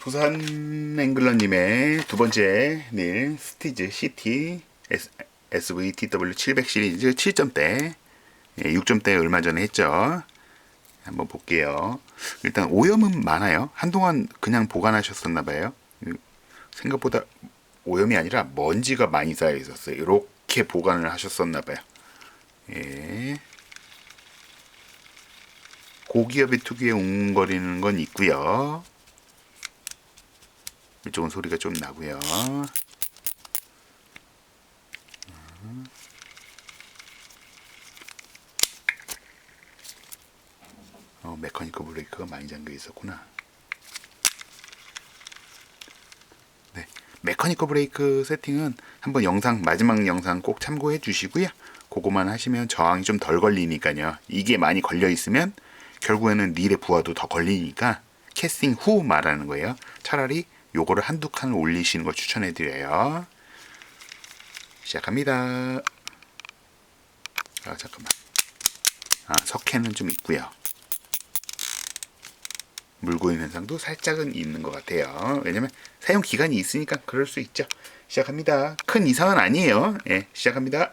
부산 앵글러님의 두 번째 닐 스티즈 CT SVTW 700 시리즈 7점대 예, 6점대 얼마 전에 했죠. 한번 볼게요. 일단 오염은 많아요. 한동안 그냥 보관하셨었나 봐요. 음, 생각보다 오염이 아니라 먼지가 많이 쌓여 있었어요. 이렇게 보관을 하셨었나 봐요. 예. 고기압의 특유의 웅거리는 건 있고요. 이쪽은 소리가 좀 나고요. 어, 메커니컬 브레이크가 많이 잠겨 있었구나. 네, 메커니컬 브레이크 세팅은 한번 영상 마지막 영상 꼭 참고해 주시고요. 그거만 하시면 저항이 좀 덜 걸리니까요. 이게 많이 걸려 있으면 결국에는 릴의 부하도 더 걸리니까 캐스팅 후 말하는 거예요. 차라리 요거를 한두 칸을 올리시는 걸 추천해 드려요. 시작합니다. 아 잠깐만. 아 석회는 좀 있고요. 물고인 현상도 살짝은 있는 것 같아요. 왜냐면 사용 기간이 있으니까 그럴 수 있죠. 시작합니다. 큰 이상은 아니에요. 예, 시작합니다.